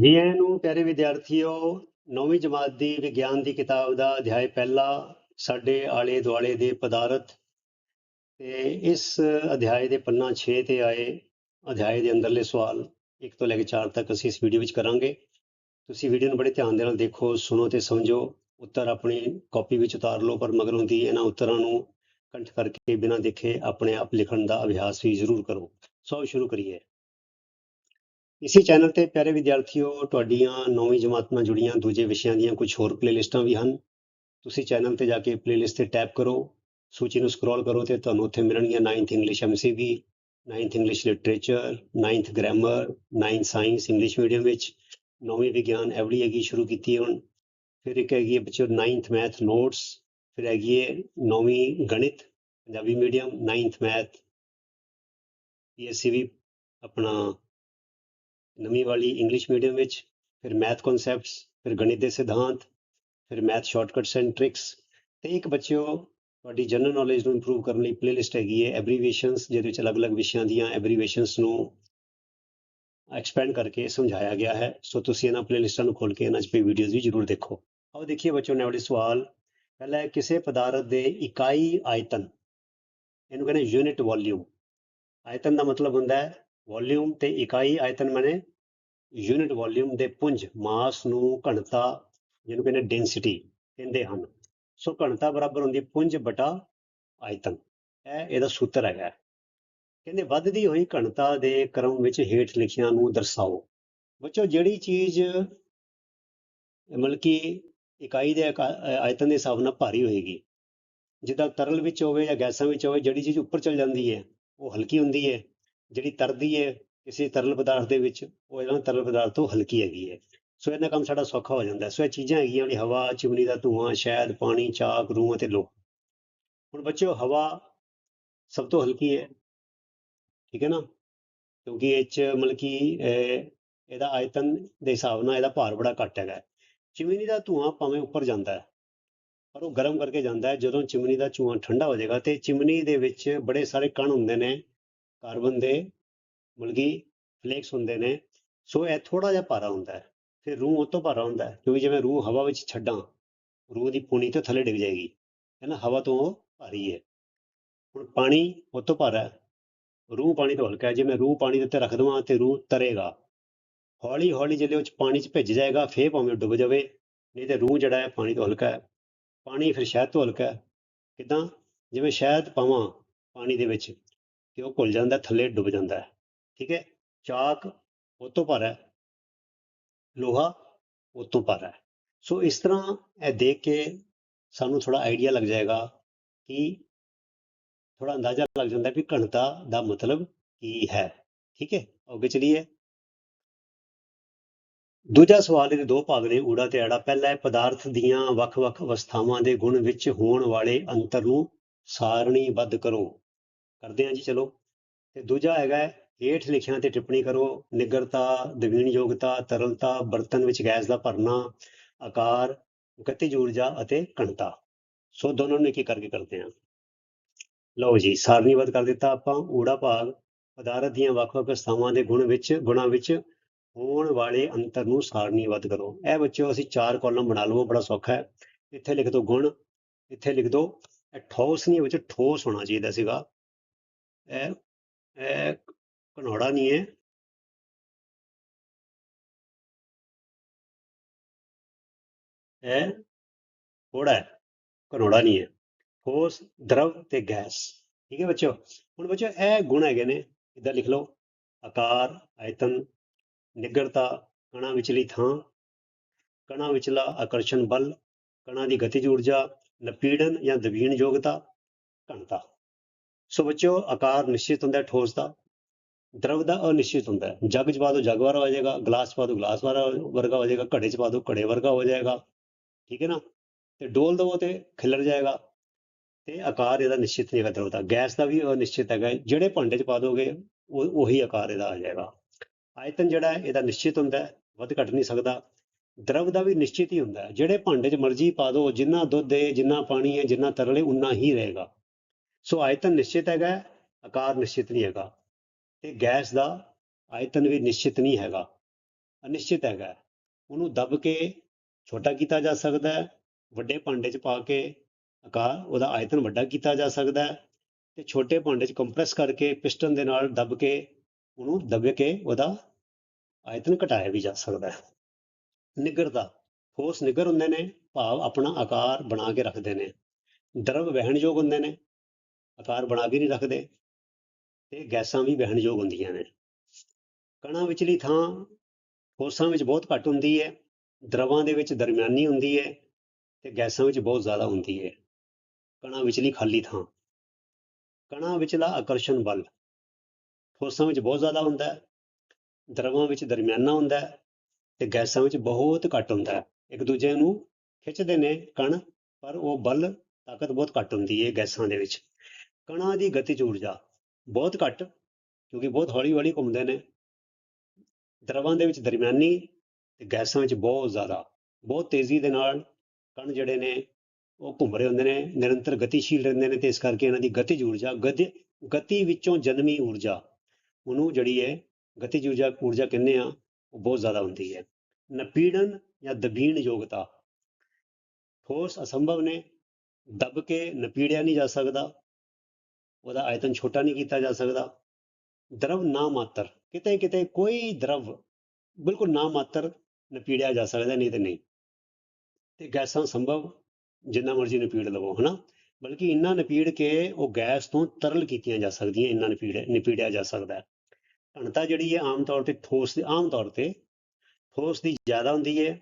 ਜੀ ਆਇਆਂ ਨੂੰ ਪਿਆਰੇ ਵਿਦਿਆਰਥੀਓ, ਨੌਵੀਂ ਜਮਾਤ ਦੀ ਵਿਗਿਆਨ ਦੀ ਕਿਤਾਬ ਦਾ ਅਧਿਆਇ ਪਹਿਲਾ ਸਾਡੇ ਆਲੇ ਦੁਆਲੇ ਦੇ ਪਦਾਰਥ ਤੇ ਇਸ ਅਧਿਆਇ ਦੇ ਪੰਨਾ 6 ਤੇ ਆਏ ਅਧਿਆਇ ਦੇ ਅੰਦਰਲੇ ਸਵਾਲ। 1 ਤੋਂ ਲੈ ਕੇ 4 ਤੱਕ ਅਸੀਂ ਇਸ ਵੀਡੀਓ ਵਿੱਚ ਕਰਾਂਗੇ। ਤੁਸੀਂ ਵੀਡੀਓ ਨੂੰ ਬੜੇ ਧਿਆਨ ਦੇ ਨਾਲ ਦੇਖੋ, ਸੁਣੋ ਤੇ ਸਮਝੋ। ਉੱਤਰ ਆਪਣੀ ਕਾਪੀ ਵਿੱਚ ਉਤਾਰ ਲਓ, ਪਰ ਮਗਰੋਂ ਦੀ ਇਹਨਾਂ ਉੱਤਰਾਂ ਨੂੰ ਕੰਠ ਕਰਕੇ ਬਿਨਾਂ ਦੇਖੇ ਆਪਣੇ ਆਪ ਲਿਖਣ ਦਾ ਅਭਿਆਸ ਵੀ ਜ਼ਰੂਰ ਕਰੋ। ਸੋ ਸ਼ੁਰੂ ਕਰੀਏ। ਇਸੇ ਚੈਨਲ ਤੇ ਪਿਆਰੇ ਵਿਦਿਆਰਥੀਓ, ਤੁਹਾਡੀਆਂ ਨੌਵੀਂ ਜਮਾਤ ਨਾਲ ਜੁੜੀਆਂ ਦੂਜੇ ਵਿਸ਼ਿਆਂ ਦੀਆਂ ਕੁਝ ਹੋਰ ਪਲੇਲਿਸਟਾਂ ਵੀ ਹਨ। ਤੁਸੀਂ ਚੈਨਲ ਤੇ ਜਾ ਕੇ ਪਲੇਲਿਸਟ ਤੇ ਟੈਪ ਕਰੋ, ਸੂਚੀ ਨੂੰ ਸਕਰੋਲ ਕਰੋ ਤੇ ਤੁਹਾਨੂੰ ਉੱਥੇ ਮਿਲਣਗੀਆਂ 9th English MCB 9th English literature 9th grammar 9th science English medium ਵਿੱਚ ਨੌਵੀਂ ਵਿਗਿਆਨ ਐਵਲੀ ਹੈਗੀ ਸ਼ੁਰੂ ਕੀਤੀ ਹੁਣ। ਫਿਰ ਇੱਕ ਹੈਗੀ ਹੈ ਬੱਚੋ 9th ਮੈਥ ਨੋਟਸ ਫਿਰ ਹੈਗੀ ਹੈ ਨੌਵੀਂ ਗਣਿਤ Punjabi medium 9th math PSC ਵੀ ਆਪਣਾ ਨਵੀਂ ਵਾਲੀ ਇੰਗਲਿਸ਼ ਮੀਡੀਅਮ ਵਿੱਚ, ਫਿਰ ਮੈਥ ਕਨਸੈਪਟਸ ਫਿਰ ਗਣਿਤ ਦੇ ਸਿਧਾਂਤ, ਫਿਰ ਮੈਥ ਸ਼ਾਰਟਕਟਸ ਐਂਡ ਟ੍ਰਿਕਸ ਤੇ ਇੱਕ ਬੱਚਿਓ ਤੁਹਾਡੀ ਜਨਰਲ ਨੌਲੇਜ ਨੂੰ ਇੰਪਰੂਵ ਕਰਨ ਲਈ ਪਲੇਲਿਸਟ ਹੈਗੀ ਹੈ ਐਬਰੀਵੇਸ਼ਨਸ ਜਿਹਦੇ ਵਿੱਚ ਅਲੱਗ-ਅਲੱਗ ਵਿਸ਼ਿਆਂ ਦੀਆਂ ਐਬਰੀਵੇਸ਼ਨਸ ਨੂੰ ਐਕਸਪੈਂਡ ਕਰਕੇ ਸਮਝਾਇਆ ਗਿਆ ਹੈ। ਸੋ ਤੁਸੀਂ ਇਹਨਾਂ ਪਲੇਲਿਸਟਾਂ ਨੂੰ ਖੋਲ ਕੇ ਇਹਨਾਂ 'ਚ ਪਈ ਵੀਡੀਓਜ਼ ਵੀ ਜ਼ਰੂਰ ਦੇਖੋ। ਆਓ ਦੇਖੀਏ ਬੱਚਿਓ ਨੇ ਵਾਲੇ ਸਵਾਲ। ਪਹਿਲਾ ਹੈ, ਕਿਸੇ ਪਦਾਰਥ ਦੇ ਇਕਾਈ ਆਇਤਨ? ਇਹਨੂੰ ਕਹਿੰਦੇ ਯੂਨਿਟ ਵੋਲਿਊਮ ਆਇਤਨ ਦਾ ਮਤਲਬ ਹੁੰਦਾ ਹੈ ਵੋਲਿਊਮ ਤੇ ਇਕਾਈ ਆਇਤਨ ਮਾਨੇ ਯੂਨਿਟ ਵੋਲਿਊਮ ਦੇ ਪੁੰਜ ਮਾਸ ਨੂੰ ਘਣਤਾ ਜਿਹਨੂੰ ਕਹਿੰਦੇ ਡੈਂਸਿਟੀ ਕਹਿੰਦੇ ਹਨ। ਸੋ ਘਣਤਾ ਬਰਾਬਰ ਹੁੰਦੀ ਪੁੰਜ ਬਟਾ ਆਇਤਨ। ਇਹ ਇਹਦਾ ਸੂਤਰ ਹੈਗਾ। ਕਹਿੰਦੇ ਵੱਧਦੀ ਹੋਈ ਘਣਤਾ ਦੇ ਕ੍ਰਮ ਵਿੱਚ ਹੇਠ ਲਿਖਿਆਂ ਨੂੰ ਦਰਸਾਓ। ਬੱਚੋ ਜਿਹੜੀ ਚੀਜ਼ ਮਤਲਬ ਕਿ ਇਕਾਈ ਦੇ ਆਕਾ- ਆਇਤਨ ਦੇ ਹਿਸਾਬ ਨਾਲ ਭਾਰੀ ਹੋਏਗੀ, ਜਿੱਦਾਂ ਤਰਲ ਵਿੱਚ ਹੋਵੇ ਜਾਂ ਗੈਸਾਂ ਵਿੱਚ ਹੋਵੇ, ਜਿਹੜੀ ਚੀਜ਼ ਉੱਪਰ ਚਲ ਜਾਂਦੀ ਹੈ, ਉਹ ਹਲਕੀ ਹੁੰਦੀ ਹੈ। ਜਿਹੜੀ ਤਰਦੀ ਹੈ ਕਿਸੇ ਤਰਲ ਪਦਾਰਥ ਦੇ ਵਿੱਚ, ਉਹ ਇਹਨਾਂ ਤਰਲ ਪਦਾਰਥ ਤੋਂ ਹਲਕੀ ਹੈਗੀ ਹੈ ਸੋ ਇਹਨਾਂ ਕੰਮ ਸਾਡਾ ਸੌਖਾ ਹੋ ਜਾਂਦਾ। ਸੋ ਇਹ ਚੀਜ਼ਾਂ ਹੈਗੀਆਂ ਜਿਹੜੀ ਹਵਾ, ਚਿਮਨੀ ਦਾ ਧੂਆਂ, ਸ਼ਹਿਦ, ਪਾਣੀ ਚਾਕ ਰੂਹ ਅਤੇ ਲੋਹ। ਹੁਣ ਬੱਚਿਓ, ਹਵਾ ਸਭ ਤੋਂ ਹਲਕੀ ਹੈ ਠੀਕ ਹੈ ਨਾ? ਕਿਉਂਕਿ ਇਹ ਚ ਮਤਲਬ ਕਿ ਇਹਦਾ ਆਇਤਨ ਦੇ ਹਿਸਾਬ ਨਾਲ ਇਹਦਾ ਭਾਰ ਬੜਾ ਘੱਟ ਹੈਗਾ। ਚਿਮਨੀ ਦਾ ਧੂਆਂ ਭਾਵੇਂ ਉੱਪਰ ਜਾਂਦਾ ਹੈ, ਪਰ ਉਹ ਗਰਮ ਕਰਕੇ ਜਾਂਦਾ ਹੈ। ਜਦੋਂ ਚਿਮਨੀ ਦਾ ਧੂਆਂ ਠੰਡਾ ਹੋ ਜਾਏਗਾ ਤੇ ਚਿਮਨੀ ਦੇ ਵਿੱਚ ਬੜੇ ਸਾਰੇ ਕਣ ਹੁੰਦੇ ਨੇ ਕਾਰਬਨ ਦੇ ਮਤਲਬ ਫਲੇਕਸ ਹੁੰਦੇ ਨੇ, ਸੋ ਇਹ ਥੋੜਾ ਜਿਹਾ ਭਾਰਾ ਹੁੰਦਾ ਹੈ, ਫਿਰ ਰੂਹ ਉਹ ਤੋਂ ਭਾਰਾ ਹੁੰਦਾ ਹੈ, ਕਿਉਂਕਿ ਜਿਵੇਂ ਰੂਹ ਹਵਾ ਵਿੱਚ ਛੱਡਾਂ, ਰੂਹ ਦੀ ਪੂਣੀ ਤੋਂ ਥੱਲੇ ਡਿੱਗ ਜਾਏਗੀ, ਹੈ ਨਾ, ਹਵਾ ਤੋਂ ਉਹ ਭਾਰੀ ਹੈ। ਹੁਣ ਪਾਣੀ ਉਹ ਤੋਂ ਭਾਰਾ ਹੈ, ਰੂਹ ਪਾਣੀ ਤੋਂ ਹਲਕਾ ਹੈ, ਜੇ ਮੈਂ ਰੂਹ ਪਾਣੀ ਦੇ ਉੱਤੇ ਰੱਖ ਦਵਾਂ ਤੇ ਰੂਹ ਤਰੇਗਾ ਹੌਲੀ ਹੌਲੀ ਜਿਹੜੇ ਉਹ ਚ ਪਾਣੀ 'ਚ ਭਿੱਜ ਜਾਏਗਾ, ਫੇਰ ਭਾਵੇਂ ਉਹ ਡੁੱਬ ਜਾਵੇ, ਨਹੀਂ ਤੇ ਰੂਹ ਜਿਹੜਾ ਹੈ ਪਾਣੀ ਤੋਂ ਹਲਕਾ ਹੈ, ਪਾਣੀ ਫਿਰ ਸ਼ਹਿਦ ਤੋਂ ਹਲਕਾ ਹੈ, ਕਿਦਾਂ, ਜਿਵੇਂ ਸ਼ਹਿਦ ਪਾਵਾਂ ਪਾਣੀ ਦੇ ਵਿੱਚ ਤੇ ਉਹ ਘੁਲ ਜਾਂਦਾ, ਥੱਲੇ ਡੁੱਬ ਜਾਂਦਾ ਹੈ। ਠੀਕ ਹੈ? ਚਾਕ ਉਹ ਤੋਂ ਭਰ ਹੈ। ਲੋਹਾ ਉਹ ਤੋਂ ਭਰ ਹੈ। ਸੋ ਇਸ ਤਰ੍ਹਾਂ ਇਹ ਦੇਖ ਕੇ ਸਾਨੂੰ ਥੋੜਾ ਆਈਡੀਆ ਲੱਗ ਜਾਏਗਾ ਕਿ ਥੋੜਾ ਅੰਦਾਜ਼ਾ ਲੱਗ ਜਾਂਦਾ ਵੀ ਘਣਤਾ ਦਾ ਮਤਲਬ ਕੀ ਹੈ। ਠੀਕ ਹੈ? ਅੱਗੇ ਚਲੀਏ। ਦੂਜਾ ਸਵਾਲ ਇਹਦੇ ਦੋ ਭਾਗ ਨੇ, ਊੜਾ ਤੇ ਆੜਾ। ਪਹਿਲਾ ਹੈ ਪਦਾਰਥ ਦੀਆਂ ਵੱਖ-ਵੱਖ ਅਵਸਥਾਵਾਂ ਦੇ ਗੁਣ ਵਿੱਚ ਹੋਣ ਵਾਲੇ ਅੰਤਰ ਨੂੰ ਸਾਰਣੀਬੱਧ ਕਰੋ। ਕਰਦੇ ਹਾਂ ਜੀ, ਚਲੋ। ਤੇ ਦੂਜਾ ਹੈਗਾ ਹੇਠ ਲਿਖਿਆਂ ਤੇ ਟਿੱਪਣੀ ਕਰੋ, ਨਿੱਗਰਤਾ ਦਵੀਣ ਯੋਗਤਾ ਤਰਲਤਾ, ਬਰਤਨ ਵਿੱਚ ਗੈਸ ਦਾ ਭਰਨਾ, ਆਕਾਰ ਗਤਿਜ ਊਰਜਾ ਅਤੇ ਘਣਤਾ। ਸੋ ਦੋਨੋਂ ਨੂੰ ਇੱਕ ਇੱਕ ਕਰਕੇ ਕਰਦੇ ਹਾਂ। ਲਓ ਜੀ, ਸਾਰਣੀਬੱਧ ਕਰ ਦਿੱਤਾ ਆਪਾਂ, ਊੜਾ ਭਾਗ, ਪਦਾਰਥ ਦੀਆਂ ਵੱਖ-ਵੱਖ ਅਵਸਥਾਵਾਂ ਦੇ ਗੁਣ ਵਿੱਚ, ਗੁਣਾਂ ਵਿੱਚ ਹੋਣ ਵਾਲੇ ਅੰਤਰ ਨੂੰ ਸਾਰਣੀਬੱਧ ਕਰੋ। ਇਹ ਬੱਚਿਓ, ਅਸੀਂ ਚਾਰ ਕਾਲਮ ਬਣਾ ਲਵੋ, ਬੜਾ ਸੌਖਾ ਹੈ। ਇੱਥੇ ਲਿਖ ਦਿਓ ਗੁਣ, ਇੱਥੇ ਲਿਖ ਦਿਓ ਇਹ ਠੋਸ ਨਹੀਂ ਵਿੱਚ ਠੋਸ ਹੋਣਾ ਚਾਹੀਦਾ ਸੀਗਾ। ਇਹ ਇਹ ਘਨੌੜਾ ਨਹੀਂ ਹੈ ਇਹ ਥੋੜਾ ਹੈ ਘਨੌੜਾ ਨਹੀਂ ਹੈ ਠੋਸ ਦਰਵ ਤੇ ਗੈਸ, ਠੀਕ ਹੈ ਬੱਚਿਓ? ਹੁਣ ਬੱਚਿਓ ਇਹ ਗੁਣ ਹੈਗੇ ਨੇ ਇਦਾਂ ਲਿਖ ਲਓ। ਆਕਾਰ, ਆਇਤਨ ਨਿੱਗਰਤਾ ਕਣਾਂ ਵਿਚਲੀ ਥਾਂ, ਕਣਾਂ ਵਿਚਲਾ ਆਕਰਸ਼ਣ ਬਲ, ਕਣਾਂ ਦੀ ਗਤਿਜ ਊਰਜਾ, ਨਪੀੜਨ ਜਾਂ ਦਬੀਣ ਯੋਗਤਾ, ਘਣਤਾ। ਸੋ ਬੱਚਿਓ, ਆਕਾਰ ਨਿਸ਼ਚਿਤ ਹੁੰਦਾ ਠੋਸ ਦਾ, ਦਰਵ ਦਾ ਅਨਿਸ਼ਚਿਤ ਹੁੰਦਾ ਹੈ। ਜਗ ਚ ਪਾ ਦਿਓ ਜਗ ਵਰਗਾ ਹੋ ਜਾਏਗਾ, ਗਲਾਸ ਪਾ ਦਿਓ ਗਲਾਸ ਵਾਲਾ ਵਰਗਾ ਹੋ ਜਾਏਗਾ, ਘੜੇ ਚ ਪਾ ਦਿਓ ਘੜੇ ਵਰਗਾ ਹੋ ਜਾਏਗਾ। ਠੀਕ ਹੈ ਨਾ? ਤੇ ਡੋਲ ਦੋ ਤੇ ਖਿਲਰ ਜਾਏਗਾ। ਤੇ ਆਕਾਰ ਇਹਦਾ ਨਿਸ਼ਚਿਤ ਨਹੀਂ ਹੈਗਾ ਦਰਵ ਦਾ। ਗੈਸ ਦਾ ਵੀ ਅਨਿਸ਼ਚਿਤ ਹੈਗਾ। ਜਿਹੜੇ ਭਾਂਡੇ ਚ ਪਾ ਦੋਗੇ, ਉਹ, ਉਹੀ ਆਕਾਰ ਇਹਦਾ ਆ ਜਾਏਗਾ। ਆਇਤਨ ਜਿਹੜਾ ਇਹਦਾ ਨਿਸ਼ਚਿਤ ਹੁੰਦਾ ਵੱਧ ਘਟ ਨਹੀਂ ਸਕਦਾ। ਦਰਵ ਦਾ ਵੀ ਨਿਸ਼ਚਿਤ ਹੀ ਹੁੰਦਾ ਜਿਹੜੇ ਭਾਂਡੇ 'ਚ ਮਰਜ਼ੀ ਪਾ ਦਿਓ ਜਿੰਨਾ ਦੁੱਧ ਹੈ ਜਿੰਨਾ ਪਾਣੀ ਹੈ, ਜਿੰਨਾ ਤਰਲ ਹੈ ਉਨਾ ਹੀ ਰਹੇਗਾ। ਸੋ ਆਇਤਨ ਨਿਸ਼ਚਿਤ ਹੈਗਾ, ਆਕਾਰ ਨਿਸ਼ਚਿਤ ਨਹੀਂ ਹੈਗਾ। ਤੇ ਗੈਸ ਦਾ ਆਇਤਨ ਵੀ ਨਿਸ਼ਚਿਤ ਨਹੀਂ ਹੈਗਾ, ਅਨਿਸ਼ਚਿਤ ਹੈਗਾ। ਉਹਨੂੰ ਦੱਬ ਕੇ ਛੋਟਾ ਕੀਤਾ ਜਾ ਸਕਦਾ ਹੈ, ਵੱਡੇ ਭਾਂਡੇ 'ਚ ਪਾ ਕੇ ਆਕਾਰ, ਉਹਦਾ ਆਇਤਨ ਵੱਡਾ ਕੀਤਾ ਜਾ ਸਕਦਾ ਹੈ ਤੇ ਛੋਟੇ ਭਾਂਡੇ 'ਚ ਕੰਪਰੈਸ ਕਰਕੇ ਪਿਸਟਨ ਦੇ ਨਾਲ ਦੱਬ ਕੇ ਉਹਨੂੰ ਦੱਬ ਕੇ ਉਹਦਾ ਆਇਤਨ ਘਟਾਇਆ ਵੀ ਜਾ ਸਕਦਾ ਹੈ। ਨਿੱਗਰਤਾ ਠੋਸ ਨਿੱਗਰ ਹੁੰਦੇ ਨੇ, ਭਾਵ ਆਪਣਾ ਆਕਾਰ ਬਣਾ ਕੇ ਰੱਖਦੇ ਨੇ। ਦਰਵ ਵਹਿਣਯੋਗ ਹੁੰਦੇ ਨੇ। ਆਕਾਰ ਬਣਾ ਕੇ ਨਹੀਂ ਰੱਖਦੇ ਤੇ ਗੈਸਾਂ ਵੀ ਵਹਿਣਯੋਗ ਹੁੰਦੀਆਂ ਨੇ। ਕਣਾਂ ਵਿਚਲੀ ਥਾਂ ਠੋਸਾਂ ਵਿੱਚ ਬਹੁਤ ਘੱਟ ਹੁੰਦੀ ਹੈ, ਦਰਵਾਂ ਦੇ ਵਿੱਚ ਦਰਮਿਆਨੀ ਹੁੰਦੀ ਹੈ ਤੇ ਗੈਸਾਂ ਵਿੱਚ ਬਹੁਤ ਜ਼ਿਆਦਾ ਹੁੰਦੀ ਹੈ। ਕਣਾਂ ਵਿਚਲੀ ਖਾਲੀ ਥਾਂ। ਕਣਾਂ ਵਿਚਲਾ ਆਕਰਸ਼ਣ ਬਲ ਠੋਸਾਂ ਵਿੱਚ ਬਹੁਤ ਜ਼ਿਆਦਾ ਹੁੰਦਾ ਹੈ, ਦਰਵਾਂ ਵਿੱਚ ਦਰਮਿਆਨਾ ਹੁੰਦਾ ਹੈ ਤੇ ਗੈਸਾਂ ਵਿੱਚ ਬਹੁਤ ਘੱਟ ਹੁੰਦਾ ਹੈ। ਇੱਕ ਦੂਜੇ ਨੂੰ ਖਿੱਚਦੇ ਨੇ ਕਣ, ਪਰ ਉਹ ਬਲ, ਤਾਕਤ ਬਹੁਤ ਘੱਟ ਹੁੰਦੀ ਹੈ ਗੈਸਾਂ ਦੇ ਵਿੱਚ। ਕਣਾਂ ਦੀ ਗਤਿਜ ਊਰਜਾ ਬਹੁਤ ਘੱਟ, ਕਿਉਂਕਿ ਬਹੁਤ ਹੌਲੀ ਹੌਲੀ ਘੁੰਮਦੇ ਨੇ। ਦਰਵਾਂ ਦੇ ਵਿੱਚ ਦਰਮਿਆਨੀ ਤੇ ਗੈਸਾਂ ਵਿੱਚ ਬਹੁਤ ਜ਼ਿਆਦਾ, ਬਹੁਤ ਤੇਜ਼ੀ ਦੇ ਨਾਲ ਕਣ ਜਿਹੜੇ ਨੇ, ਉਹ ਘੁੰਮ ਰਹੇ ਹੁੰਦੇ ਨੇ, ਨਿਰੰਤਰ ਗਤੀਸ਼ੀਲ ਰਹਿੰਦੇ ਨੇ ਤੇ ਇਸ ਕਰਕੇ ਇਹਨਾਂ ਦੀ ਗਤਿਜ ਊਰਜਾ ਗਤੀ ਗਤੀ ਵਿੱਚੋਂ ਜਨਮੀ ਊਰਜਾ, ਉਹਨੂੰ ਜਿਹੜੀ ਹੈ ਗਤਿਜ ਊਰਜਾ ਊਰਜਾ ਕਹਿੰਦੇ ਆ, ਉਹ ਬਹੁਤ ਜ਼ਿਆਦਾ ਹੁੰਦੀ ਹੈ। ਨਪੀੜਨ ਜਾਂ ਦਬੀਣ ਯੋਗਤਾ ਠੋਸ ਅਸੰਭਵ ਨੇ, ਦਬ ਕੇ ਨਪੀੜਿਆ ਨਹੀਂ ਜਾ ਸਕਦਾ। ਉਹਦਾ ਆਇਤਨ ਛੋਟਾ ਨਹੀਂ ਕੀਤਾ ਜਾ ਸਕਦਾ। ਦਰਵ ਨਾ ਮਾਤਰ ਕਿਤੇ ਕਿਤੇ ਕੋਈ ਦਰਵ ਬਿਲਕੁਲ ਨਾ ਮਾਤਰ ਨਪੀੜਿਆ ਜਾ ਸਕਦਾ, ਨਹੀਂ ਤੇ ਨਹੀਂ। ਤੇ ਗੈਸਾਂ ਸੰਭਵ ਜਿੰਨਾ ਮਰਜ਼ੀ ਨਪੀੜ ਲਵੋ, ਹਨਾ? ਬਲਕਿ ਇੰਨਾ ਨਪੀੜ ਕੇ ਉਹ ਗੈਸ ਤੋਂ ਤਰਲ ਕੀਤੀਆਂ ਜਾ ਸਕਦੀਆਂ, ਇੰਨਾ ਨਪੀੜ, ਨਪੀੜਿਆ ਜਾ ਸਕਦਾ। ਹੈ ਘਣਤਾ ਜਿਹੜੀ ਹੈ ਆਮ ਤੌਰ ਤੇ ਠੋਸ ਦੀ ਆਮ ਤੌਰ ਤੇ ਠੋਸ ਦੀ ਜ਼ਿਆਦਾ ਹੁੰਦੀ ਹੈ,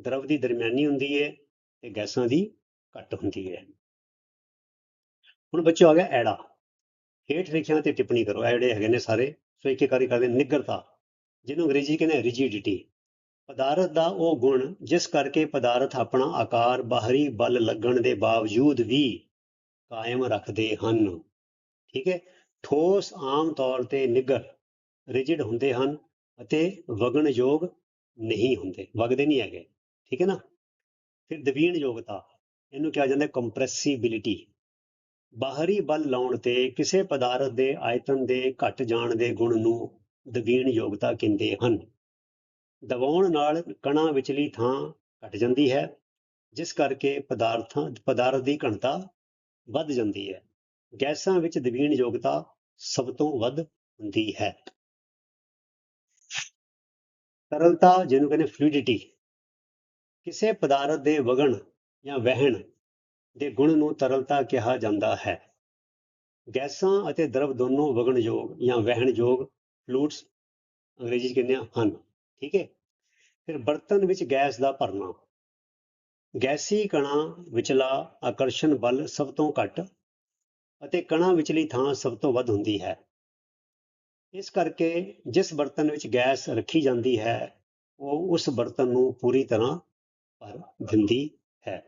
ਦਰਵ ਦੀ ਦਰਮਿਆਨੀ ਹੁੰਦੀ ਹੈ ਤੇ ਗੈਸਾਂ ਦੀ ਘੱਟ ਹੁੰਦੀ ਹੈ। ਹੁਣ ਬੱਚੋ ਆ ਗਿਆ ਐੜਾ। ਹੇਠ ਲਿਖਿਆਂ ਤੇ ਟਿੱਪਣੀ ਕਰੋ, ਇਹ ਜਿਹੜੇ ਹੈਗੇ ਨੇ ਸਾਰੇ, ਸੋ ਇੱਕ ਇੱਕ ਕਰੀ ਕਰਦੇ ਨਿੱਗਰਤਾ ਜਿਹਨੂੰ ਅੰਗਰੇਜ਼ੀ ਕਹਿੰਦੇ ਰਿਜਿਡਿਟੀ ਪਦਾਰਥ ਦਾ ਉਹ ਗੁਣ, ਜਿਸ ਕਰਕੇ ਪਦਾਰਥ ਆਪਣਾ ਆਕਾਰ, ਬਾਹਰੀ ਬਲ ਲੱਗਣ ਦੇ ਬਾਵਜੂਦ ਵੀ ਕਾਇਮ ਰੱਖਦੇ ਹਨ। ਠੀਕ ਹੈ? ਠੋਸ ਆਮ ਤੌਰ ਤੇ ਨਿੱਗਰ ਰਿਜਿਡ ਹੁੰਦੇ ਹਨ ਅਤੇ ਵਗਣ ਯੋਗ ਨਹੀਂ ਹੁੰਦੇ, ਵਗਦੇ ਨਹੀਂ ਹੈਗੇ। ਠੀਕ ਹੈ ਨਾ? ਫਿਰ ਦਬੀਣ ਯੋਗਤਾ ਇਹਨੂੰ ਕਿਹਾ ਜਾਂਦਾ ਕੰਪਰੈਸਿਬਿਲਿਟੀ ਬਾਹਰੀ ਬਲ ਲਾਉਣ ਤੇ ਕਿਸੇ ਪਦਾਰਥ ਦੇ ਆਇਤਨ ਦੇ ਘਟ ਜਾਣ ਦੇ ਗੁਣ ਨੂੰ ਦਬੀਣ ਯੋਗਤਾ ਕਹਿੰਦੇ ਹਨ। ਦਬਾਉਣ ਨਾਲ ਕਣਾਂ ਵਿਚਲੀ ਥਾਂ ਘਟ ਜਾਂਦੀ ਹੈ, ਜਿਸ ਕਰਕੇ ਪਦਾਰਥਾਂ, ਪਦਾਰਥ ਦੀ ਘਣਤਾ ਵੱਧ ਜਾਂਦੀ ਹੈ। ਗੈਸਾਂ ਵਿੱਚ ਦਬੀਣ ਯੋਗਤਾ ਸਭ ਤੋਂ ਵੱਧ ਹੁੰਦੀ ਹੈ। ਤਰਲਤਾ ਜਿਹਨੂੰ ਕਹਿੰਦੇ ਫਲੂਇਡਿਟੀ ਕਿਸੇ ਪਦਾਰਥ ਦੇ ਵਗਣ ਜਾਂ ਵਹਿਣ ਦੇ ਗੁਣ ਨੂੰ ਤਰਲਤਾ ਕਿਹਾ ਜਾਂਦਾ ਹੈ। ਗੈਸਾਂ ਅਤੇ ਦਰਵ ਦੋਨੋਂ ਵਗਣਯੋਗ ਜਾਂ ਵਹਿਣਯੋਗ ਫਲੂਇਡਸ ਅੰਗਰੇਜ਼ੀ ਕਹਿੰਦੇ ਹਨ, ਠੀਕ ਹੈ। ਫਿਰ ਬਰਤਨ ਵਿੱਚ ਗੈਸ ਦਾ ਭਰਨਾ। ਗੈਸੀ ਕਣਾਂ ਵਿਚਲਾ ਆਕਰਸ਼ਣ ਬਲ ਸਭ ਤੋਂ ਘੱਟ ਅਤੇ ਕਣਾਂ ਵਿਚਲੀ ਥਾਂ ਸਭ ਤੋਂ ਵੱਧ ਹੁੰਦੀ ਹੈ। ਇਸ ਕਰਕੇ ਜਿਸ ਬਰਤਨ ਵਿੱਚ ਗੈਸ ਰੱਖੀ ਜਾਂਦੀ ਹੈ, ਉਹ ਉਸ ਬਰਤਨ ਨੂੰ ਪੂਰੀ ਤਰ੍ਹਾਂ ਭਰ ਦਿੰਦੀ ਹੈ।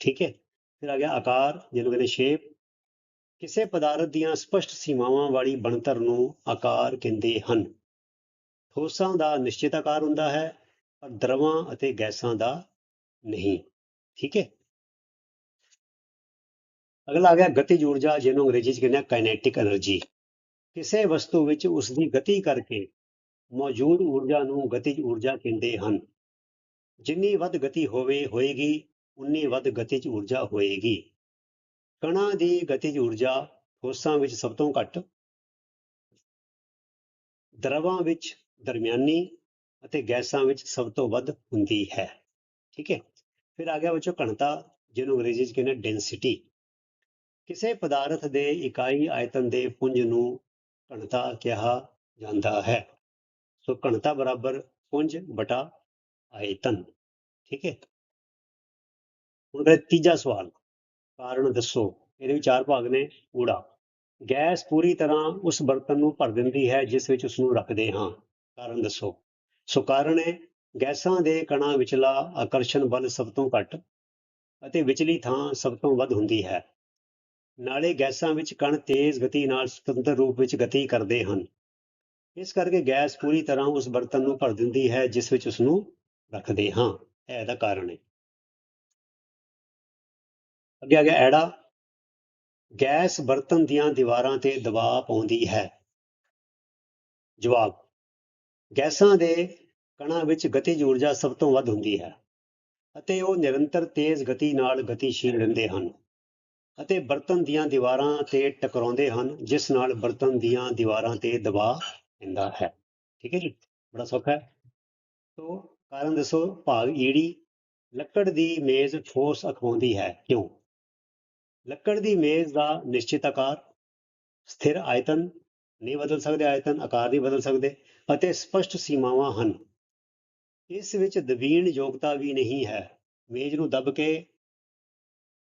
ਠੀਕ ਹੈ। ਫਿਰ ਆ ਗਿਆ ਆਕਾਰ, ਜਿਹਨੂੰ ਕਹਿੰਦੇ ਸ਼ੇਪ ਕਿਸੇ ਪਦਾਰਥ ਦੀਆਂ ਸਪਸ਼ਟ ਸੀਮਾਵਾਂ ਵਾਲੀ ਬਣਤਰ ਨੂੰ ਆਕਾਰ ਕਹਿੰਦੇ ਹਨ। ਠੋਸਾਂ ਦਾ ਨਿਸ਼ਚਿਤ ਆਕਾਰ ਹੁੰਦਾ ਹੈ, ਪਰ ਦਰਵਾਂ ਅਤੇ ਗੈਸਾਂ ਦਾ ਨਹੀਂ। ਠੀਕ ਹੈ? ਅਗਲਾ ਆ ਗਿਆ ਗਤੀਜ ਊਰਜਾ, ਜਿਹਨੂੰ ਅੰਗਰੇਜ਼ੀ 'ਚ ਕਹਿੰਦੇ ਆ ਕਾਈਨੈਟਿਕ એનર્ਜੀ ਕਿਸੇ ਵਸਤੂ ਵਿੱਚ ਉਸ ਦੀ ਗਤੀ ਕਰਕੇ ਮੌਜੂਦ ਊਰਜਾ ਨੂੰ ਗਤੀਜ ਊਰਜਾ ਕਹਿੰਦੇ ਹਨ। ਜਿੰਨੀ ਵੱਧ ਗਤੀ ਹੋਵੇ, ਹੋਏਗੀ ਉਨੀ ਵੱਧ ਗਤਿਜ ਊਰਜਾ ਹੋਏਗੀ। ਕਣਾਂ ਦੀ ਗਤਿਜ ਊਰਜਾ ਠੋਸਾਂ ਵਿੱਚ ਸਭ ਤੋਂ ਘੱਟ, ਦਰਵਾਂ ਵਿੱਚ ਦਰਮਿਆਨੀ ਅਤੇ ਗੈਸਾਂ ਵਿੱਚ ਸਭ ਤੋਂ ਵੱਧ ਹੁੰਦੀ ਹੈ। ਠੀਕ ਹੈ। ਫਿਰ ਆ ਗਿਆ ਬੱਚੋ ਘਣਤਾ ਜਿਹਨੂੰ ਅੰਗਰੇਜ਼ੀ 'ਚ ਕਹਿੰਦੇ ਡੈਂਸਿਟੀ ਕਿਸੇ ਪਦਾਰਥ ਦੇ ਇਕਾਈ ਆਇਤਨ ਦੇ ਪੁੰਜ ਨੂੰ ਘਣਤਾ ਕਿਹਾ ਜਾਂਦਾ ਹੈ। ਸੋ ਘਣਤਾ ਬਰਾਬਰ ਪੁੰਜ ਬਟਾ ਆਇਤਨ। ਠੀਕ ਹੈ। ਹੁਣ ਕਰੇ ਤੀਜਾ ਸਵਾਲ। ਕਾਰਨ ਦੱਸੋ। ਇਹਦੇ ਵਿੱਚ ਚਾਰ ਭਾਗ ਨੇ। ਊੜਾ ਗੈਸ ਪੂਰੀ ਤਰ੍ਹਾਂ ਉਸ ਬਰਤਨ ਨੂੰ ਭਰ ਦਿੰਦੀ ਹੈ, ਜਿਸ ਵਿੱਚ ਉਸ ਨੂੰ ਰੱਖਦੇ ਹਾਂ। ਕਾਰਨ ਦੱਸੋ। ਸੋ ਕਾਰਨ ਹੈ ਗੈਸਾਂ ਦੇ ਕਣਾਂ ਵਿਚਲਾ ਆਕਰਸ਼ਣ ਬਲ ਸਭ ਤੋਂ ਘੱਟ ਅਤੇ ਵਿਚਲੀ ਥਾਂ ਸਭ ਤੋਂ ਵੱਧ ਹੁੰਦੀ ਹੈ। ਨਾਲੇ ਗੈਸਾਂ ਵਿੱਚ ਕਣ ਤੇਜ਼ ਗਤੀ ਨਾਲ ਸੁਤੰਤਰ ਰੂਪ ਵਿੱਚ ਗਤੀ ਕਰਦੇ ਹਨ। ਇਸ ਕਰਕੇ ਗੈਸ ਪੂਰੀ ਤਰ੍ਹਾਂ ਉਸ ਬਰਤਨ ਨੂੰ ਭਰ ਦਿੰਦੀ ਹੈ, ਜਿਸ ਵਿੱਚ ਉਸ ਨੂੰ ਰੱਖਦੇ ਹਾਂ। ਇਹ ਇਹਦਾ ਕਾਰਨ ਹੈ। ਅੱਗੇ ਆ ਗਿਆ ਐੜਾ। ਗੈਸ ਬਰਤਨ ਦੀਆਂ ਦੀਵਾਰਾਂ ਤੇ ਦਬਾਅ ਪਾਉਂਦੀ ਹੈ। ਜਵਾਬ, ਗੈਸਾਂ ਦੇ ਕਣਾਂ ਵਿੱਚ ਗਤੀਜ ਊਰਜਾ ਸਭ ਤੋਂ ਵੱਧ ਹੁੰਦੀ ਹੈ ਅਤੇ ਉਹ ਨਿਰੰਤਰ ਤੇਜ਼ ਗਤੀ ਨਾਲ ਗਤੀਸ਼ੀਲ ਰਹਿੰਦੇ ਹਨ ਅਤੇ ਬਰਤਨ ਦੀਆਂ ਦੀਵਾਰਾਂ ਤੇ ਟਕਰਾਉਂਦੇ ਹਨ, ਜਿਸ ਨਾਲ ਬਰਤਨ ਦੀਆਂ ਦੀਵਾਰਾਂ ਤੇ ਦਬਾਅ ਪੈਂਦਾ ਹੈ। ਠੀਕ ਹੈ ਜੀ? ਬੜਾ ਸੌਖਾ ਹੈ। ਤੋ, ਕਾਰਨ ਦੱਸੋ, ਭਾਗ ਈੜੀ, ਲੱਕੜ ਦੀ ਮੇਜ਼ ਠੋਸ ਅਖਵਾਉਂਦੀ ਹੈ। ਕਿਉਂ? ਲੱਕੜ ਦੀ ਮੇਜ਼ ਦਾ ਨਿਸ਼ਚਿਤ ਆਕਾਰ, ਸਥਿਰ ਆਇਤਨ ਨਹੀਂ ਬਦਲ ਸਕਦੇ, ਆਇਤਨ ਆਕਾਰ ਨਹੀਂ ਬਦਲ ਸਕਦੇ ਅਤੇ ਸਪਸ਼ਟ ਸੀਮਾਵਾਂ ਹਨ। ਇਸ ਵਿੱਚ ਦਵੀਣ ਯੋਗਤਾ ਵੀ ਨਹੀਂ ਹੈ। ਮੇਜ਼ ਨੂੰ ਦਬ ਕੇ,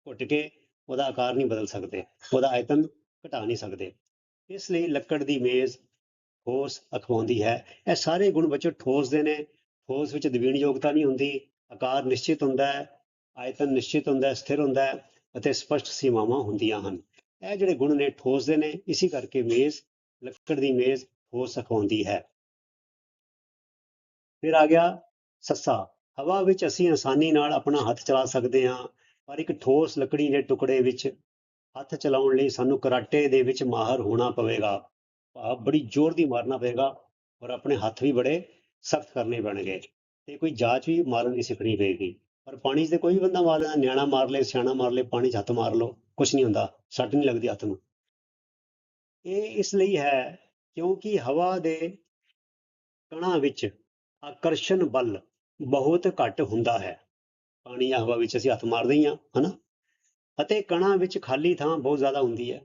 ਘੁੱਟ ਕੇ ਉਹਦਾ ਆਕਾਰ ਨਹੀਂ ਬਦਲ ਸਕਦੇ, ਉਹਦਾ ਆਇਤਨ ਘਟਾ ਨਹੀਂ ਸਕਦੇ। ਇਸ ਲਈ ਲੱਕੜ ਦੀ ਮੇਜ਼ ਠੋਸ ਅਖਵਾਉਂਦੀ ਹੈ। ਇਹ ਸਾਰੇ ਗੁਣ ਬੱਚੋ ਠੋਸ ਦੇ ਨੇ। ਠੋਸ ਵਿੱਚ ਦਬੀਣ ਯੋਗਤਾ ਨਹੀਂ ਹੁੰਦੀ, ਆਕਾਰ ਨਿਸ਼ਚਿਤ ਹੁੰਦਾ ਹੈ, ਆਇਤਨ ਨਿਸ਼ਚਿਤ ਹੁੰਦਾ ਹੈ, ਸਥਿਰ ਹੁੰਦਾ ਹੈ। ਅਤੇ ਸਪਸ਼ਟ ਸੀਮਾਵਾਂ ਹੁੰਦੀਆਂ ਹਨ। ਇਹ ਜਿਹੜੇ ਗੁਣ ਨੇ ਠੋਸ ਦੇ ਨੇ, ਇਸੇ ਕਰਕੇ ਮੇਜ਼, ਲੱਕੜ ਦੀ ਮੇਜ਼ ਹੋ ਅਖਵਾਉਂਦੀ ਹੈ। ਫਿਰ ਆ ਗਿਆ ਸੱਸਾ। ਹਵਾ ਵਿੱਚ ਅਸੀਂ ਆਸਾਨੀ ਨਾਲ ਆਪਣਾ ਹੱਥ ਚਲਾ ਸਕਦੇ ਹਾਂ, ਪਰ ਇੱਕ ਠੋਸ ਲੱਕੜੀ ਦੇ ਟੁਕੜੇ ਵਿੱਚ ਹੱਥ ਚਲਾਉਣ ਲਈ ਸਾਨੂੰ ਕਰਾਟੇ ਦੇ ਵਿੱਚ ਮਾਹਰ ਹੋਣਾ ਪਵੇਗਾ। ਭਾਵ ਬੜੀ ਜ਼ੋਰ ਦੀ ਮਾਰਨਾ ਪਵੇਗਾ ਔਰ ਆਪਣੇ ਹੱਥ ਵੀ ਬੜੇ ਸਖਤ ਕਰਨੇ ਪੈਣਗੇ ਤੇ ਕੋਈ ਜਾਚ ਵੀ ਮਾਰਨ ਦੀ ਸਿੱਖਣੀ ਪਏਗੀ ਪਰ ਪਾਣੀ 'ਚ ਤੇ ਕੋਈ ਵੀ ਬੰਦਾ ਮਾਰ ਲੈਂਦਾ, ਨਿਆਣਾ ਮਾਰ ਲੇ ਸਿਆਣਾ ਮਾਰ ਲੇ ਪਾਣੀ 'ਚ ਹੱਥ ਮਾਰ ਲਓ ਕੁਝ ਨਹੀਂ ਹੁੰਦਾ, ਸੱਟ ਨਹੀਂ ਲੱਗਦੀ ਹੱਥ ਨੂੰ। ਇਹ ਇਸ ਲਈ ਹੈ ਕਿਉਂਕਿ ਹਵਾ ਦੇ ਕਣਾਂ ਵਿੱਚ ਆਕਰਸ਼ਣ ਬਲ ਬਹੁਤ ਘੱਟ ਹੁੰਦਾ ਹੈ। ਪਾਣੀ ਜਾਂ ਹਵਾ ਵਿੱਚ ਅਸੀਂ ਹੱਥ ਮਾਰਦੇ ਹੀ ਹਾਂ, ਹਨਾ? ਅਤੇ ਕਣਾਂ ਵਿੱਚ ਖਾਲੀ ਥਾਂ ਬਹੁਤ ਜ਼ਿਆਦਾ ਹੁੰਦੀ ਹੈ।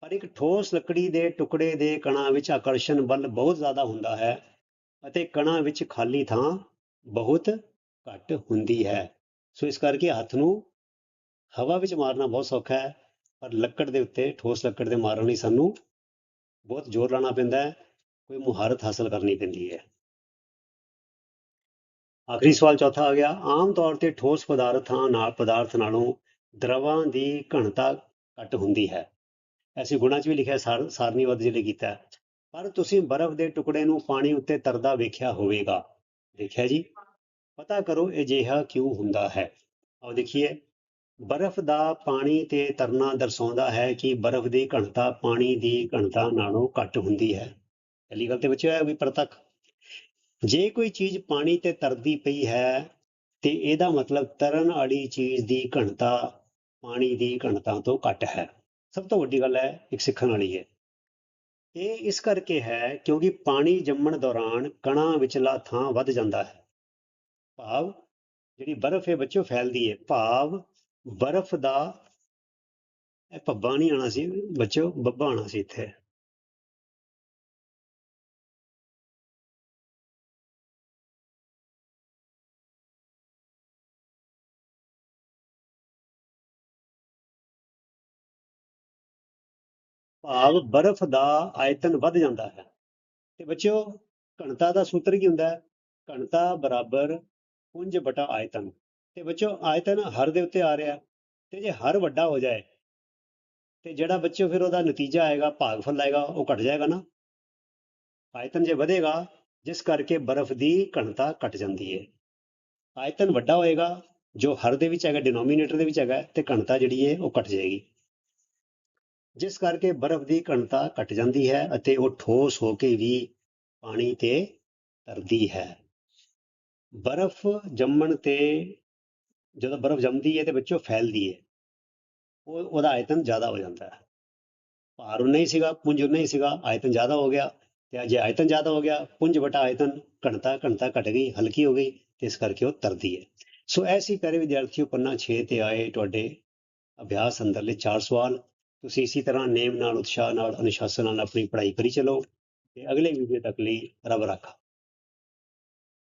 ਪਰ ਇੱਕ ਠੋਸ ਲੱਕੜੀ ਦੇ ਟੁਕੜੇ ਦੇ ਕਣਾਂ ਵਿੱਚ ਆਕਰਸ਼ਣ ਬਲ ਬਹੁਤ ਜ਼ਿਆਦਾ ਹੁੰਦਾ ਹੈ ਅਤੇ ਕਣਾਂ ਵਿੱਚ ਖਾਲੀ ਥਾਂ ਬਹੁਤ ਘੱਟ ਹੁੰਦੀ ਹੈ। ਸੋ ਇਸ ਕਰਕੇ ਹੱਥ ਨੂੰ ਹਵਾ ਵਿੱਚ ਮਾਰਨਾ ਬਹੁਤ ਸੌਖਾ ਹੈ, ਪਰ ਲੱਕੜ ਦੇ ਉੱਤੇ, ਠੋਸ ਲੱਕੜ ਦੇ ਮਾਰਨ ਲਈ ਸਾਨੂੰ ਬਹੁਤ ਜ਼ੋਰ ਲਾਣਾ ਪੈਂਦਾ ਹੈ, ਕੋਈ ਮੁਹਾਰਤ ਹਾਸਲ ਕਰਨੀ ਪੈਂਦੀ ਹੈ। ਆਖਰੀ ਸਵਾਲ ਚੌਥਾ ਆ ਗਿਆ। ਆਮ ਤੌਰ ਤੇ ਠੋਸ ਪਦਾਰਥਾਂ ਨਾਲ, ਪਦਾਰਥ ਨਾਲੋਂ ਦਰਵਾਂ ਦੀ ਘਣਤਾ ਘੱਟ ਹੁੰਦੀ ਹੈ। ਐਸੇ ਗੁਣਾਂ 'ਚ ਵੀ ਲਿਖਿਆ ਸਾਰ ਸਾਰਣੀਬੱਧ ਜਿਹੜੇ ਕੀਤਾ ਪਰ ਤੁਸੀਂ ਬਰਫ਼ ਦੇ ਟੁਕੜੇ ਨੂੰ ਪਾਣੀ ਉੱਤੇ ਤਰਦਾ ਵੇਖਿਆ ਹੋਵੇਗਾ। ਦੇਖਿਆ ਜੀ। ਪਤਾ ਕਰੋ ਅਜਿਹਾ ਕਿਉਂ ਹੁੰਦਾ ਹੈ? ਆਓ ਦੇਖੀਏ। ਬਰਫ਼ ਦਾ ਪਾਣੀ ਤੇ ਤਰਨਾ ਦਰਸਾਉਂਦਾ ਹੈ ਕਿ ਬਰਫ਼ ਦੀ ਘਣਤਾ ਪਾਣੀ ਦੀ ਘਣਤਾ ਨਾਲੋਂ ਘੱਟ ਹੁੰਦੀ ਹੈ। ਪਹਿਲੀ ਗੱਲ ਤੇ ਬੱਚਿਓ ਹੈ ਵੀ ਪ੍ਰਤੱਖ। ਜੇ ਕੋਈ ਚੀਜ਼ ਪਾਣੀ ਤੇ ਤਰਦੀ ਪਈ ਹੈ ਤੇ ਇਹਦਾ ਮਤਲਬ ਤਰਨ ਵਾਲੀ ਚੀਜ਼ ਦੀ ਘਣਤਾ ਪਾਣੀ ਦੀ ਘਣਤਾ ਤੋਂ ਘੱਟ ਹੈ। ਸਭ ਤੋਂ ਵੱਡੀ ਗੱਲ ਹੈ, ਇੱਕ ਸਿੱਖਣ ਵਾਲੀ ਹੈ। ਇਹ ਇਸ ਕਰਕੇ ਹੈ ਕਿਉਂਕਿ ਪਾਣੀ ਜੰਮਣ ਦੌਰਾਨ ਕਣਾਂ ਵਿਚਲਾ ਥਾਂ ਵੱਧ ਜਾਂਦਾ ਹੈ। ਭਾਵ ਜਿਹੜੀ ਬਰਫ਼ ਹੈ ਬੱਚੋ ਫੈਲਦੀ ਹੈ। ਭਾਵ ਬਰਫ਼ ਦਾ ਇਹ ਪੱਬਾ ਨਹੀਂ ਆਣਾ ਸੀ ਬੱਚੋ ਬੱਬਾ ਆਣਾ ਸੀ ਇੱਥੇ। ਭਾਵ ਬਰਫ਼ ਦਾ ਆਇਤਨ ਵੱਧ ਜਾਂਦਾ ਹੈ। ਤੇ ਬੱਚਿਓ ਘਣਤਾ ਦਾ ਸੂਤਰ ਕੀ ਹੁੰਦਾ ਹੈ? ਘਣਤਾ ਬਰਾਬਰ ਪੁੰਜ ਬਟਾ ਆਇਤਨ। ਤੇ ਬੱਚਿਓ, ਆਇਤਨ ਹਰ ਦੇ ਉੱਤੇ ਆ ਰਿਹਾ ਤੇ ਜੇ ਹਰ ਵੱਡਾ ਹੋ ਜਾਏ ਤੇ ਜਿਹੜਾ ਬੱਚੋ ਫਿਰ ਉਹਦਾ ਨਤੀਜਾ ਆਏਗਾ, ਭਾਗਫਲ ਆਏਗਾ, ਉਹ ਘਟ ਜਾਏਗਾ ਨਾ। ਆਇਤਨ ਜੇ ਵਧੇਗਾ, ਜਿਸ ਕਰਕੇ ਬਰਫ਼ ਦੀ ਘਣਤਾ ਘਟ ਜਾਂਦੀ ਹੈ ਆਇਤਨ ਵੱਡਾ ਹੋਏਗਾ, ਜੋ ਹਰ ਦੇ ਵਿੱਚ ਹੈਗਾ, ਡਿਨੋਮੀਨੇਟਰ ਦੇ ਵਿੱਚ ਹੈਗਾ, ਤੇ ਘਣਤਾ ਜਿਹੜੀ ਹੈ ਉਹ ਘਟ ਜਾਏਗੀ। ਜਿਸ ਕਰਕੇ ਬਰਫ਼ ਦੀ ਘਣਤਾ ਘਟ ਜਾਂਦੀ ਹੈ ਅਤੇ ਉਹ ਠੋਸ ਹੋ ਕੇ ਵੀ ਪਾਣੀ ਤੇ ਤਰਦੀ ਹੈ। ਬਰਫ਼ ਜੰਮਣ ਤੇ ਜਦੋਂ ਬਰਫ਼ ਜੰਮਦੀ ਹੈ ਤੇ ਵਿੱਚੋਂ ਫੈਲਦੀ ਹੈ। ਉਹ, ਉਹਦਾ ਆਇਤਨ ਜ਼ਿਆਦਾ ਹੋ ਜਾਂਦਾ ਹੈ। ਭਾਰ ਉਨਾ ਹੀ ਸੀਗਾ, ਪੁੰਜ ਉਨਾ ਹੀ ਸੀਗਾ, ਆਇਤਨ ਜ਼ਿਆਦਾ ਹੋ ਗਿਆ ਤੇ ਜੇ ਆਇਤਨ ਜ਼ਿਆਦਾ ਹੋ ਗਿਆ, ਪੁੰਜ ਵਟਾ ਆਇਤਨ ਘਣਤਾ ਘਣਤਾ ਘਟ ਗਈ, ਹਲਕੀ ਹੋ ਗਈ ਤੇ ਇਸ ਕਰਕੇ ਉਹ ਤਰਦੀ ਹੈ। ਸੋ ਐਸੀ ਪਿਆਰੇ ਵਿਦਿਆਰਥੀਓ, ਪੰਨਾ 6 ਤੇ ਆਏ ਤੁਹਾਡੇ ਅਭਿਆਸ ਅੰਦਰਲੇ ਚਾਰ ਸਵਾਲ। ਤੁਸੀਂ ਇਸੇ ਤਰ੍ਹਾਂ ਨੇਮ ਨਾਲ, ਉਤਸ਼ਾਹ ਨਾਲ, ਅਨੁਸ਼ਾਸਨ ਨਾਲ ਆਪਣੀ ਪੜ੍ਹਾਈ ਕਰੀ ਚਲੋ ਤੇ ਅਗਲੇ ਵੀਡੀਓ ਤੱਕ ਲਈ ਰੱਬ ਰਾਖਾ।